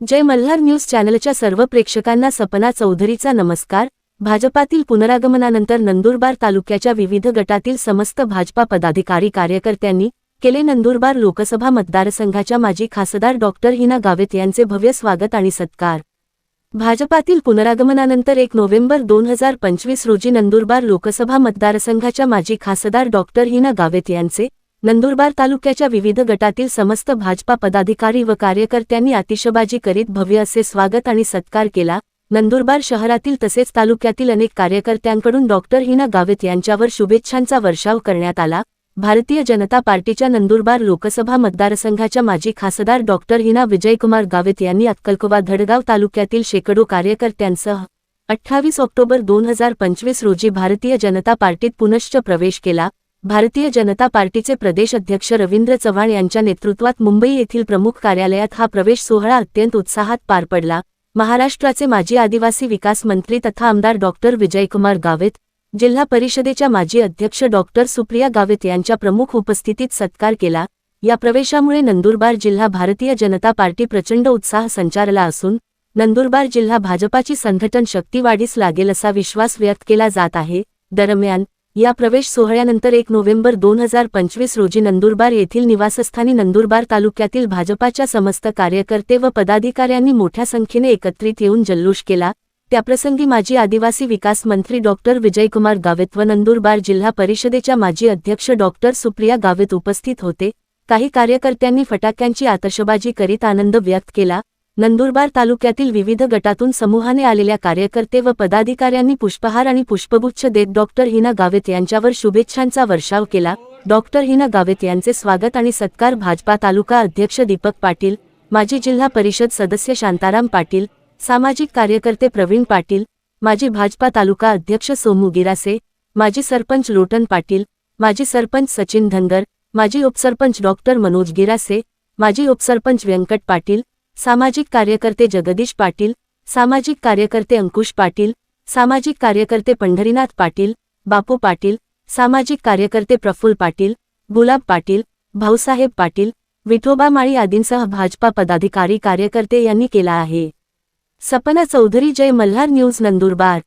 जय Malhar news चॅनलच्या सर्व प्रेक्षकांना सपना चौधरीचा नमस्कार. भाजपातील पुनरागमनानंतर नंदुरबार तालुक्याच्या विविध गटातील समस्त भाजपा पदाधिकारी कार्यकर्त्यांनी केले नंदुरबार लोकसभा मतदारसंघाच्या माजी खासदार डॉक्टर हिना गावित यांचे भव्य स्वागत आणि सत्कार. भाजपातील पुनरागमनानंतर एक नोव्हेंबर दोन हजार पंचवीस रोजी नंदुरबार लोकसभा मतदारसंघाच्या माजी खासदार डॉक्टर हिना गावित यांचे नंदुरबार तालुक्याच्या विविध गटातील समस्त भाजपा पदाधिकारी व कार्यकर्त्यांनी आतिषबाजी करीत भव्य असे स्वागत आणि सत्कार केला. नंदुरबार शहरातील तसेच तालुक्यातील अनेक कार्यकर्त्यांकडून डॉक्टर हिना गावित यांच्यावर शुभेच्छांचा वर्षाव करण्यात आला. भारतीय जनता पार्टीच्या नंदुरबार लोकसभा मतदारसंघाच्या माजी खासदार डॉक्टर हिना विजयकुमार गावित यांनी अक्कलकोवा धडगाव तालुक्यातील शेकडो कार्यकर्त्यांसह अठ्ठावीस ऑक्टोबर दोन हजार पंचवीस रोजी भारतीय जनता पार्टीत पुनश्च प्रवेश केला. भारतीय जनता पार्टीचे प्रदेश अध्यक्ष रवींद्र चव्हाण यांच्या नेतृत्वात मुंबई येथील प्रमुख कार्यालयात हा प्रवेश सोहळा अत्यंत उत्साहात पार पडला. महाराष्ट्राचे माजी आदिवासी विकास मंत्री तथा आमदार डॉक्टर विजयकुमार गावित जिल्हा परिषदेच्या माजी अध्यक्ष डॉक्टर सुप्रिया गावित यांच्या प्रमुख उपस्थितीत सत्कार केला. या प्रवेशामुळे नंदुरबार जिल्हा भारतीय जनता पार्टी प्रचंड उत्साह संचारला असून नंदुरबार जिल्हा भाजपाची संघटन शक्ती वाढीस लागेल असा विश्वास व्यक्त केला जात आहे. दरम्यान या प्रवेश सोहळ्यानंतर एक नोव्हेंबर दोन हजार पंचवीस रोजी नंदुरबार येथील निवासस्थानी नंदुरबार तालुक्यातील भाजपाच्या समस्त कार्यकर्ते व पदाधिकाऱ्यांनी मोठ्या संख्येने एकत्रित येऊन जल्लोष केला. त्याप्रसंगी माजी आदिवासी विकास मंत्री डॉक्टर विजयकुमार गावित व नंदुरबार जिल्हा परिषदेच्या माजी अध्यक्ष डॉक्टर सुप्रिया गावित उपस्थित होते. काही कार्यकर्त्यांनी फटाक्यांची आतषबाजी करीत आनंद व्यक्त केला. नंदुरबार तालुक्यातील विविध गटातून समूहाने आलेल्या कार्यकर्ते व पदाधिकाऱ्यांनी पुष्पहार आणि पुष्पगुच्छ देत डॉक्टर हिना गावित यांच्यावर शुभेच्छांचा वर्षाव केला. डॉक्टर हिना गावित यांचे स्वागत आणि सत्कार भाजपा तालुका अध्यक्ष दीपक पाटील माजी जिल्हा परिषद सदस्य शांताराम पाटील सामाजिक कार्यकर्ते प्रवीण पाटील माजी भाजपा तालुका अध्यक्ष सोमू गिरासे माजी सरपंच लोटन पाटील माजी सरपंच सचिन धनगर माजी उपसरपंच डॉक्टर मनोज गिरासे माजी उपसरपंच व्यंकट पाटील सामाजिक कार्यकर्ते जगदीश पाटील सामाजिक कार्यकर्ते अंकुश पाटील सामाजिक कार्यकर्ते पंढरीनाथ पाटील बापू पाटील सामाजिक कार्यकर्ते प्रफुल्ल पाटील गुलाब पाटील भाऊसाहेब पाटील विठोबा माळी आदींसह भाजपा पदाधिकारी कार्यकर्ते यांनी केला आहे. सपना चौधरी जय मल्हार न्यूज नंदुरबार.